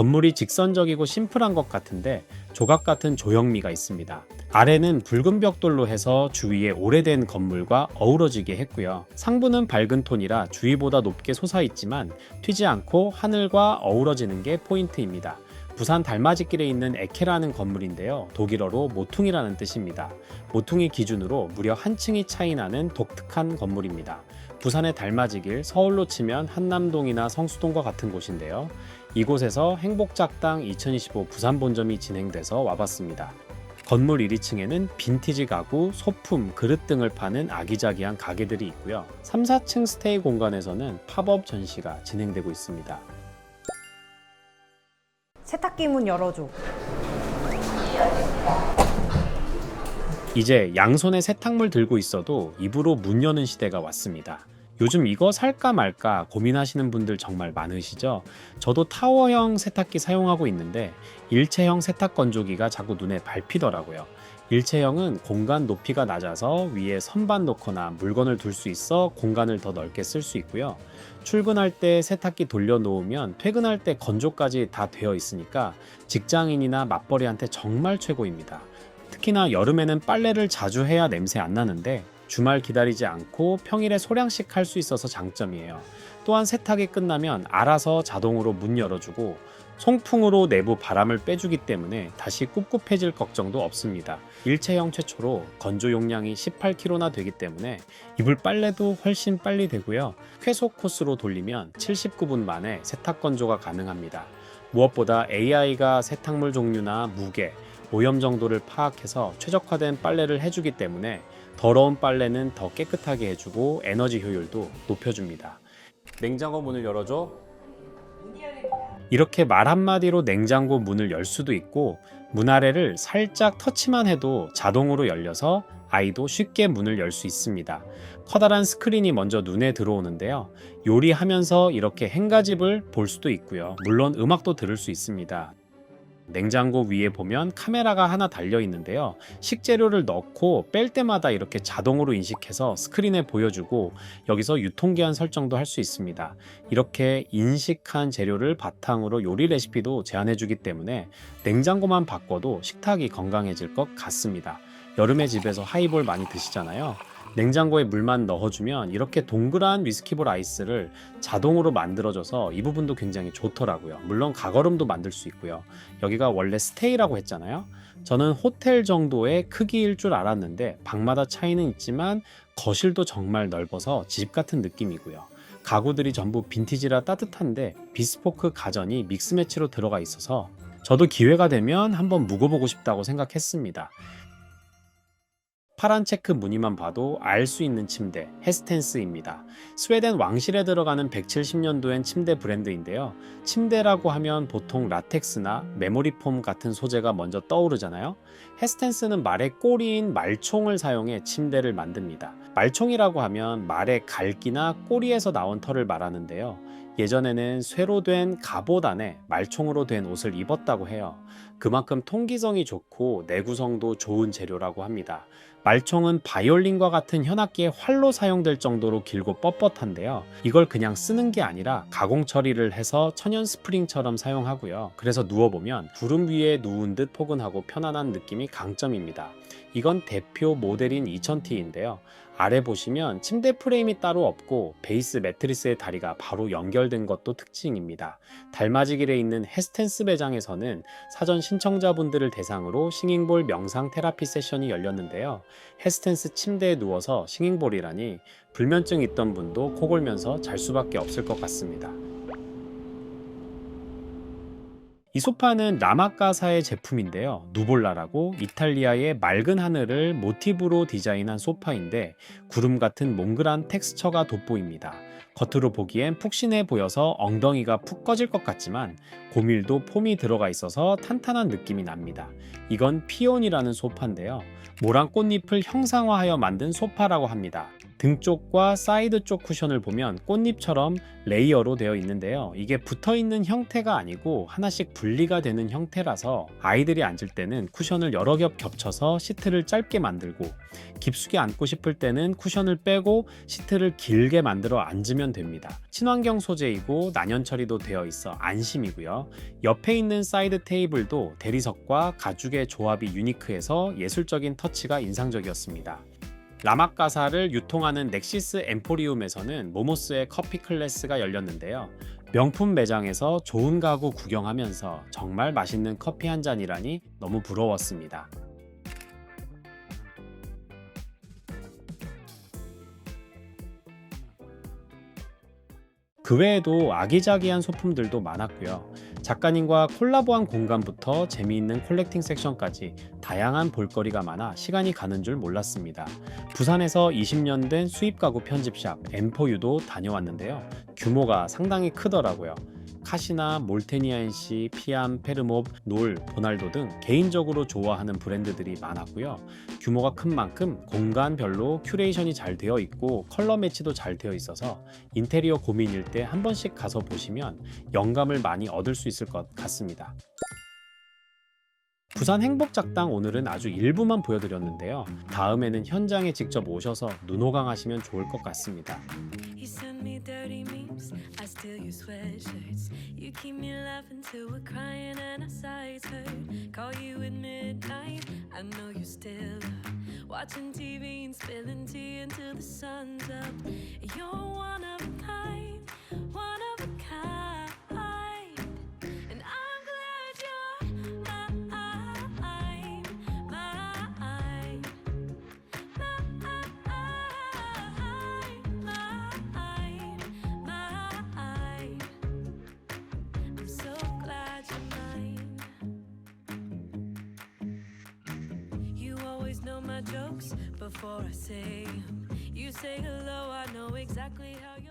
건물이 직선적이고 심플한 것 같은데 조각 같은 조형미가 있습니다. 아래는 붉은 벽돌로 해서 주위에 오래된 건물과 어우러지게 했고요. 상부는 밝은 톤이라 주위보다 높게 솟아있지만 튀지 않고 하늘과 어우러지는 게 포인트입니다. 부산 달맞이길에 있는 에케라는 건물인데요. 독일어로 모퉁이라는 뜻입니다. 모퉁이 기준으로 무려 한 층이 차이 나는 독특한 건물입니다. 부산의 달맞이길, 서울로 치면 한남동이나 성수동과 같은 곳인데요. 이곳에서 행복작당 2025 부산 본점이 진행돼서 와봤습니다. 건물 1, 2층에는 빈티지 가구, 소품, 그릇 등을 파는 아기자기한 가게들이 있고요. 3, 4층 스테이 공간에서는 팝업 전시가 진행되고 있습니다. 세탁기 문 열어줘. 이제 양손에 세탁물 들고 있어도 입으로 문 여는 시대가 왔습니다. 요즘 이거 살까 말까 고민하시는 분들 정말 많으시죠? 저도 타워형 세탁기 사용하고 있는데 일체형 세탁 건조기가 자꾸 눈에 밟히더라고요. 일체형은 공간 높이가 낮아서 위에 선반 놓거나 물건을 둘 수 있어 공간을 더 넓게 쓸 수 있고요. 출근할 때 세탁기 돌려놓으면 퇴근할 때 건조까지 다 되어 있으니까 직장인이나 맞벌이한테 정말 최고입니다. 특히나 여름에는 빨래를 자주 해야 냄새 안 나는데 주말 기다리지 않고 평일에 소량씩 할 수 있어서 장점이에요. 또한 세탁이 끝나면 알아서 자동으로 문 열어주고 송풍으로 내부 바람을 빼주기 때문에 다시 꿉꿉해질 걱정도 없습니다. 일체형 최초로 건조 용량이 18kg나 되기 때문에 이불 빨래도 훨씬 빨리 되고요. 쾌소 코스로 돌리면 79분 만에 세탁 건조가 가능합니다. 무엇보다 AI가 세탁물 종류나 무게, 오염 정도를 파악해서 최적화된 빨래를 해주기 때문에 더러운 빨래는 더 깨끗하게 해주고 에너지 효율도 높여줍니다. 냉장고 문을 열어줘. 이렇게 말 한마디로 냉장고 문을 열 수도 있고 문 아래를 살짝 터치만 해도 자동으로 열려서 아이도 쉽게 문을 열 수 있습니다. 커다란 스크린이 먼저 눈에 들어오는데요. 요리하면서 이렇게 행가집을 볼 수도 있고요. 물론 음악도 들을 수 있습니다. 냉장고 위에 보면 카메라가 하나 달려 있는데요. 식재료를 넣고 뺄 때마다 이렇게 자동으로 인식해서 스크린에 보여주고 여기서 유통기한 설정도 할 수 있습니다. 이렇게 인식한 재료를 바탕으로 요리 레시피도 제안해주기 때문에 냉장고만 바꿔도 식탁이 건강해질 것 같습니다. 여름에 집에서 하이볼 많이 드시잖아요. 냉장고에 물만 넣어주면 이렇게 동그란 위스키볼 아이스를 자동으로 만들어줘서 이 부분도 굉장히 좋더라고요. 물론 가거름도 만들 수 있고요. 여기가 원래 스테이라고 했잖아요. 저는 호텔 정도의 크기일 줄 알았는데 방마다 차이는 있지만 거실도 정말 넓어서 집 같은 느낌이고요. 가구들이 전부 빈티지라 따뜻한데 비스포크 가전이 믹스매치로 들어가 있어서 저도 기회가 되면 한번 묵어보고 싶다고 생각했습니다. 파란 체크 무늬만 봐도 알 수 있는 침대 헤스텐스입니다. 스웨덴 왕실에 들어가는 170년도엔 침대 브랜드인데요. 침대라고 하면 보통 라텍스나 메모리 폼 같은 소재가 먼저 떠오르잖아요. 헤스텐스는 말의 꼬리인 말총을 사용해 침대를 만듭니다. 말총이라고 하면 말의 갈기나 꼬리에서 나온 털을 말하는데요. 예전에는 쇠로 된 갑옷 안에 말총으로 된 옷을 입었다고 해요. 그만큼 통기성이 좋고 내구성도 좋은 재료라고 합니다. 말총은 바이올린과 같은 현악기의 활로 사용될 정도로 길고 뻣뻣한데요. 이걸 그냥 쓰는 게 아니라 가공 처리를 해서 천연 스프링처럼 사용하고요. 그래서 누워보면 구름 위에 누운 듯 포근하고 편안한 느낌이 강점입니다. 이건 대표 모델인 2000T인데요. 아래 보시면 침대 프레임이 따로 없고 베이스 매트리스의 다리가 바로 연결된 것도 특징입니다. 달맞이길에 있는 헤스텐스 매장에서는 사전 신청자분들을 대상으로 싱잉볼 명상 테라피 세션이 열렸는데요. 헤스텐스 침대에 누워서 싱잉볼이라니 불면증 있던 분도 코 골면서 잘 수밖에 없을 것 같습니다. 이 소파는 라마카사의 제품인데요. 누볼라라고 이탈리아의 맑은 하늘을 모티브로 디자인한 소파인데 구름 같은 몽글한 텍스처가 돋보입니다. 겉으로 보기엔 푹신해 보여서 엉덩이가 푹 꺼질 것 같지만 고밀도 폼이 들어가 있어서 탄탄한 느낌이 납니다. 이건 피온이라는 소파인데요. 모랑 꽃잎을 형상화하여 만든 소파라고 합니다. 등 쪽과 사이드 쪽 쿠션을 보면 꽃잎처럼 레이어로 되어 있는데요. 이게 붙어 있는 형태가 아니고 하나씩 분리가 되는 형태라서 아이들이 앉을 때는 쿠션을 여러 겹 겹쳐서 시트를 짧게 만들고 깊숙이 앉고 싶을 때는 쿠션을 빼고 시트를 길게 만들어 앉으면 됩니다. 친환경 소재이고 난연 처리도 되어 있어 안심이고요. 옆에 있는 사이드 테이블도 대리석과 가죽의 조합이 유니크해서 예술적인 터치가 인상적이었습니다. 라마카사를 유통하는 넥시스 엠포리움에서는 모모스의 커피 클래스가 열렸는데요. 명품 매장에서 좋은 가구 구경하면서 정말 맛있는 커피 한 잔이라니 너무 부러웠습니다. 그 외에도 아기자기한 소품들도 많았고요. 작가님과 콜라보한 공간부터 재미있는 콜렉팅 섹션까지 다양한 볼거리가 많아 시간이 가는 줄 몰랐습니다. 부산에서 20년 된 수입 가구 편집샵 엠포유도 다녀왔는데요. 규모가 상당히 크더라고요. 카시나 몰테니아인시, 피암, 페르몹, 놀, 보날도 등 개인적으로 좋아하는 브랜드들이 많았고요. 규모가 큰 만큼 공간별로 큐레이션이 잘 되어 있고 컬러 매치도 잘 되어 있어서 인테리어 고민일 때 한 번씩 가서 보시면 영감을 많이 얻을 수 있을 것 같습니다. 부산 행복작당 오늘은 아주 일부만 보여드렸는데요. 다음에는 현장에 직접 오셔서 눈호강 하시면 좋을 것 같습니다. Send me dirty memes, I steal your sweatshirts. You keep me laughing till we're crying and our sides hurt. Call you at midnight, I know you're still up. Watching TV and spilling tea until the sun's up. You're one of a kind, You always know my jokes before I say 'em. You say hello, I know exactly how.